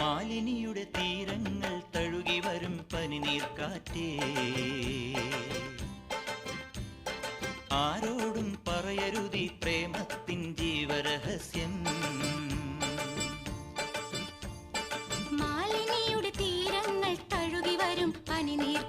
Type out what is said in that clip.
മാലിനിയുടെ തീരങ്ങൾ തഴുകി വരും പനിനീർക്കാറ്റേ. ആരോടും പറയരുതി പ്രേമത്തിൻ ജീവരഹസ്യം. മാലിനിയുടെ തീരങ്ങൾ തഴുകി വരും പനിനീർ